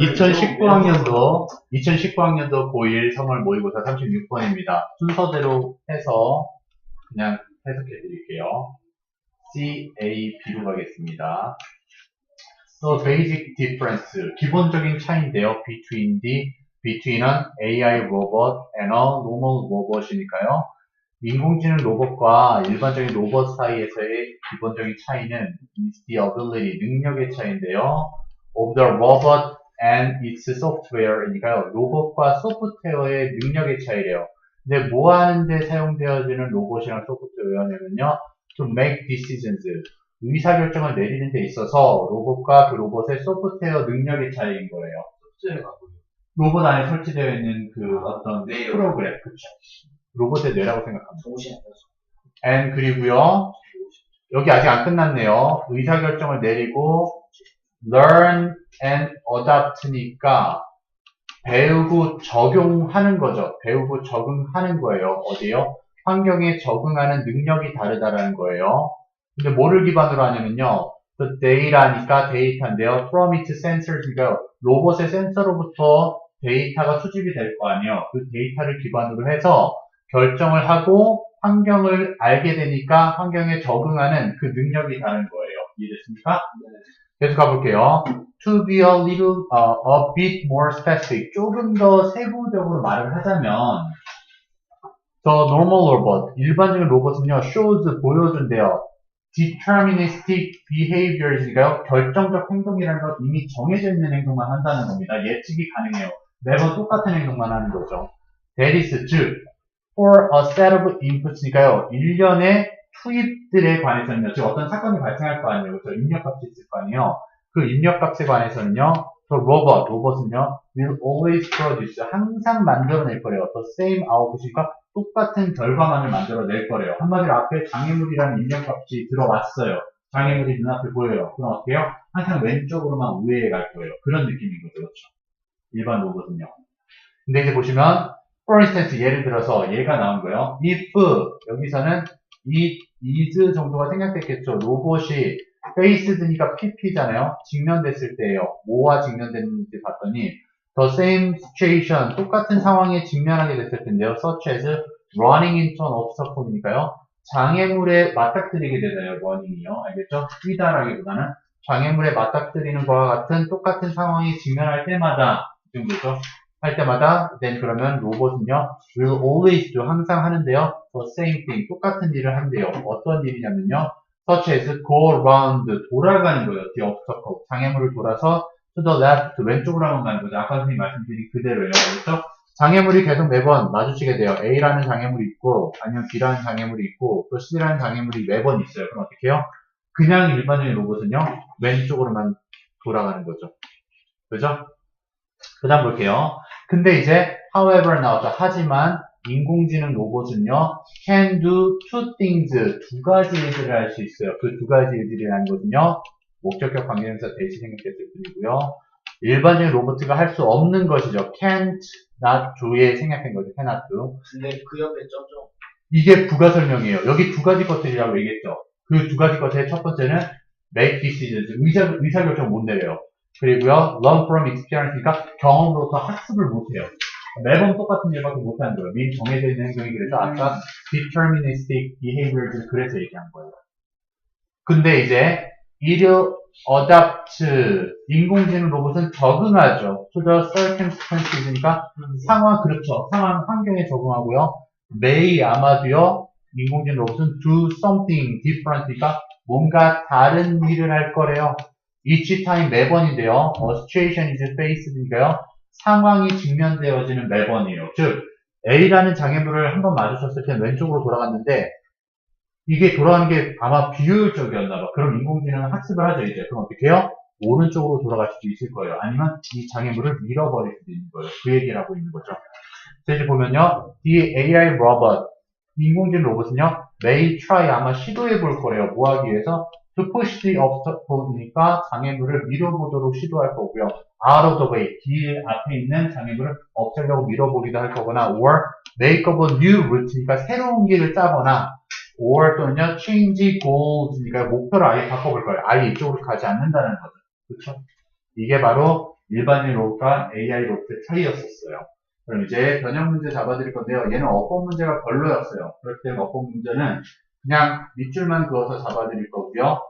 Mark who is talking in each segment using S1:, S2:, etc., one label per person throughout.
S1: 2019학년도 2019학년도 고1 3월 모의고사 36번입니다. 순서대로 해서 그냥 해석해 드릴게요. C, A, B로 가겠습니다. So basic difference 기본적인 차이인데요. between the between an AI robot and a normal robot이니까요. 인공지능 로봇과 일반적인 로봇 사이에서의 기본적인 차이는 is the ability 능력의 차이인데요. of the robot and its software이니까요. 로봇과 소프트웨어의 능력의 차이래요. 근데 뭐 하는데 사용되어지는 로봇이랑 소프트웨어냐면요. to make decisions. 의사결정을 내리는 데 있어서 로봇과 그 로봇의 소프트웨어 능력의 차이인 거예요. 로봇 안에 설치되어 있는 그 어떤
S2: 뇌요.
S1: 프로그램, 그쵸. 로봇의 뇌라고 생각합니다. and 그리고요. 여기 아직 안 끝났네요. 의사결정을 내리고 learn and adapt니까 배우고 적용하는 거죠. 배우고 적응하는 거예요. 어디요? 환경에 적응하는 능력이 다르다라는 거예요. 근데 뭐를 기반으로 하냐면요. the data니까 데이터인데요. from its sensors니까요. 로봇의 센서로부터 데이터가 수집이 될 거 아니에요. 그 데이터를 기반으로 해서 결정을 하고 환경을 알게 되니까 환경에 적응하는 그 능력이 다른 거예요. 이해됐습니까? 계속 가볼게요. To be a little, uh, a bit more specific. 조금 더 세부적으로 말을 하자면, the normal robot, 일반적인 로봇은요, shows, 보여준대요. deterministic behaviors니까요. 결정적 행동이라는 건 이미 정해져 있는 행동만 한다는 겁니다. 예측이 가능해요. 매번 똑같은 행동만 하는 거죠. That is, 즉, for a set of inputs니까요. 일련의 투입들에 관해서는요. 즉 어떤 사건이 발생할 거 아니에요. 그렇죠? 입력값이 있을 거 아니에요. 그 입력값에 관해서는요. 그 로봇, 로봇은요. will always produce. 항상 만들어낼 거래요. the same output이니까 똑같은 결과만을 만들어낼 거래요. 한마디로 앞에 장애물이라는 입력값이 들어왔어요. 장애물이 눈앞에 보여요. 그럼 해요? 항상 왼쪽으로만 우회해 갈 거예요. 그런 느낌인 거죠. 그렇죠? 일반 로봇은요. 근데 이제 보시면 for instance 예를 들어서 얘가 나온 거예요. if 여기서는 it is 정도가 생략됐겠죠. 로봇이 faced니까 pp잖아요. 직면됐을 때예요. 뭐와 직면됐는지 봤더니 the same situation 똑같은 상황에 직면하게 됐을 텐데요. such as running into an obstacle니까요. 장애물에 맞닥뜨리게 되나요? running이요. 알겠죠? 뛰다라기보다는 장애물에 맞닥뜨리는 것과 같은 똑같은 상황에 직면할 때마다 이 정도죠. 할 때마다 then 그러면 로봇은요 will always do 항상 하는데요. the same thing 똑같은 일을 한대요. 어떤 일이냐면요. such as go around 돌아가는 거예요. the obstacle 장애물을 돌아서 to the left 왼쪽으로 한번 가는 거죠. 아까 선생님 말씀드린 그대로예요. 그렇죠? 장애물이 계속 매번 마주치게 돼요. A라는 장애물이 있고 아니면 B라는 장애물이 있고 또 C라는 장애물이 매번 있어요. 그럼 어떻게 해요? 그냥 일반적인 로봇은요 왼쪽으로만 돌아가는 거죠. 그죠? 그 다음 볼게요. 근데 이제 however 나오죠. 하지만 인공지능 로봇은요 can do two things 두 가지 일들을 할 수 있어요. 그 두 가지 일들이라는 것은요 목적격 관계명사 대시 생략됐을 뿐이고요. 일반적인 로봇가 할 수 없는 것이죠. can't, not do에 생략된 거죠. cannot do.
S2: 근데 그 옆에 점점
S1: 이게 부가 설명이에요. 여기 두 가지 것들이라고 얘기했죠. 그 두 가지 것의 첫 번째는 make decisions, 의사, 의사결정 못 내려요. 그리고요, learn from experience니까 경험으로서 학습을 못해요. 매번 똑같은 일밖에 못하는 거예요. 미리 정해져 있는 행동이 그래서 아까 deterministic behaviors를 그래서 얘기한 거예요. 근데 이제 이려 adapt 인공지능 로봇은 적응하죠. to the circumstances니까 상황 그렇죠. 상황 환경에 적응하고요. may 아마도요. 인공지능 로봇은 do something different니까 뭔가 다른 일을 할 거래요. Each time 매번인데요. a situation is faced니까요. 상황이 직면되어지는 매번이에요. 즉 A라는 장애물을 한 번 마주쳤을 때 왼쪽으로 돌아갔는데 이게 돌아가는 게 아마 비효율적이었나 봐. 그럼 인공지능은 학습을 하죠 이제. 그럼 어떻게 해요? 오른쪽으로 돌아갈 수도 있을 거예요. 아니면 이 장애물을 밀어버릴 수도 있는 거예요. 그 얘기를 하고 있는 거죠. 자, 이제 보면요. The AI robot, 인공지능 로봇은요. may try 아마 시도해 볼 거래요. 뭐 하기 위해서? The obstacle니까 장애물을 밀어보도록 시도할 거고요. out of the way, 길 앞에 있는 장애물을 없애려고 밀어보기도 할 거거나 or make up a new route니까 새로운 길을 짜거나 or 또는요 change goals니까 목표를 아예 바꿔볼 거예요. 아예 이쪽으로 가지 않는다는 거죠. 그렇죠? 이게 바로 일반인 로봇과 AI 로봇의 차이였었어요. 그럼 이제 변형 문제 잡아드릴 건데요. 얘는 어법 문제가 별로였어요. 그럴 때 어법 문제는 그냥 밑줄만 그어서 잡아드릴 거고요.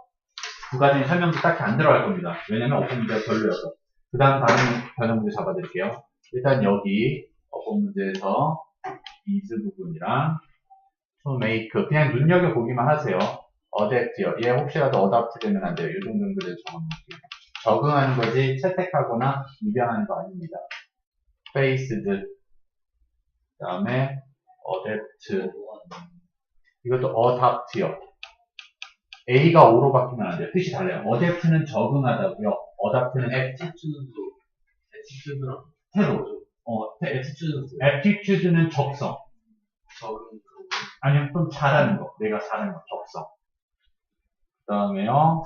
S1: 부가적인 설명도 딱히 안 들어갈 겁니다. 왜냐면 어법 문제가 별로여서. 그 다음 다른 변형 문제 잡아드릴게요. 일단 여기 어법 문제에서 is 부분이랑 to make 그냥 눈여겨보기만 하세요. adapt요. 얘 혹시라도 adapt 되면 안 돼요. 이 정도는 그래도 적어놓을게요. 적응하는 거지 채택하거나 입양하는 거 아닙니다. faced 그 다음에 adapt 이것도 adapt요. A가 O로 바뀌면 안 돼요. 뜻이 달라요. adapt는 적응하다고요. adapt는
S2: 에티튜드도 에티튜드랑
S1: 새로. 어,
S2: 에티튜드
S1: aptitude는 적성.
S2: 적응
S1: 아니면 좀 잘하는 거. 내가 잘하는 거. 적성. 그 다음에요.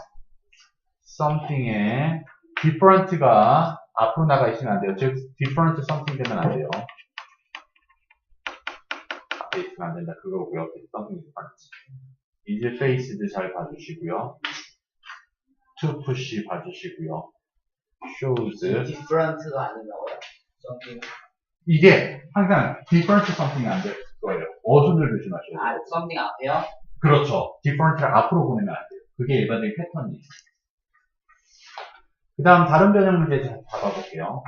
S1: something에 different가 앞으로 나가 있으면 안 돼요. 즉, different something 되면 안 돼요. 앞에 있으면 안 된다. 그거고요. something different. is faced 잘 봐주시고요. to push 봐주시고요. shows.
S2: 디프런트가 안 된다고요? something
S1: 이게 항상 different something이 안 될 거예요. 어순을 조심하셔야 돼요.
S2: 아 something 앞에요?
S1: 그렇죠. different를 앞으로 보내면 안 돼요. 그게 일반적인 패턴이에요. 그 다음 다른 변형 문제 좀 잡아볼게요.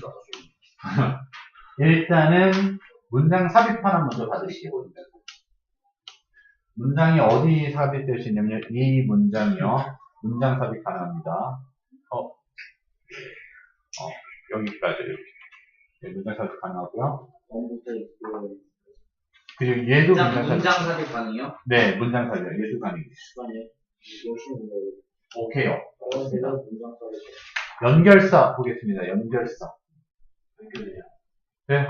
S2: 더 좋네
S1: 일단은 문장 삽입 하나 먼저 봐드릴게요. 문장이 어디 삽입될 수 있냐면 이 문장이요. 문장 삽입 가능합니다. 어, 어 여기까지 이렇게 네, 문장 삽입 가능하고요. 그리고 얘도 문장
S2: 문장,
S1: 삽입.
S2: 문장 삽입 가능해요?
S1: 네, 문장 삽입. 얘도 가능해요. 오케이요.
S2: 어 문장 삽입
S1: 연결사 보겠습니다. 연결사. 네.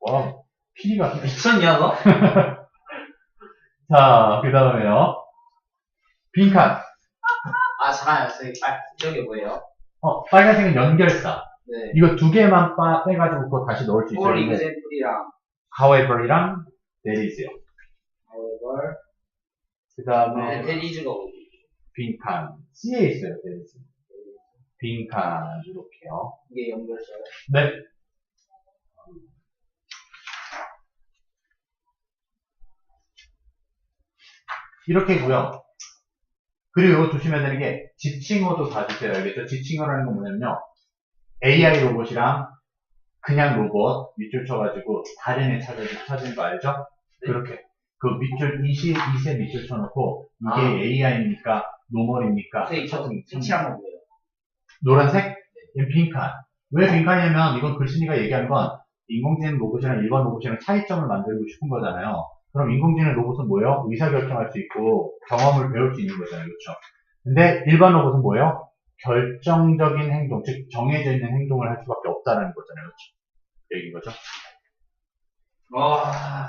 S1: 와, 피리가.
S2: 미쳤냐 너?
S1: 자, 그 다음에요. 빈칸.
S2: 아 잠깐만요 저기, 아, 저게 뭐예요?
S1: 어, 빨간색은 연결사.
S2: 네
S1: 이거 두 개만 빠, 빼가지고 그거 다시 넣을 수 있어요.
S2: for example이랑
S1: however이랑 there is요.
S2: however
S1: 그
S2: 네,
S1: 다음에
S2: is가 어디?
S1: 빈칸. C에 있어요, there is. 빈칸. 이렇게요.
S2: 이게 연결사요?
S1: 네. 이렇게고요. 그리고 조심해야 되는 게 지칭어도 봐주세요. 알겠죠? 지칭어라는 건 뭐냐면요. AI 로봇이랑 그냥 로봇 밑줄 쳐가지고 다른 애 찾아, 찾은 거 알죠?
S2: 네.
S1: 그렇게. 그 밑줄 2세, 2세 밑줄 쳐놓고 이게
S2: 아.
S1: AI입니까? 노멀입니까?
S2: 저 색칠한 건 뭐예요?
S1: 노란색? 얘는 빈칸. 왜 빈칸이냐면 이건 글쓴이가 얘기한 건 인공지능 로봇이랑 일반 로봇이랑 차이점을 만들고 싶은 거잖아요. 그럼 인공지능 로봇은 뭐예요? 의사결정할 수 있고 경험을 배울 수 있는 거잖아요. 그렇죠? 근데 일반 로봇은 뭐예요? 결정적인 행동, 즉 정해져 있는 행동을 할 수밖에 없다는 거잖아요. 그렇죠? 그 얘기인 거죠?
S2: 와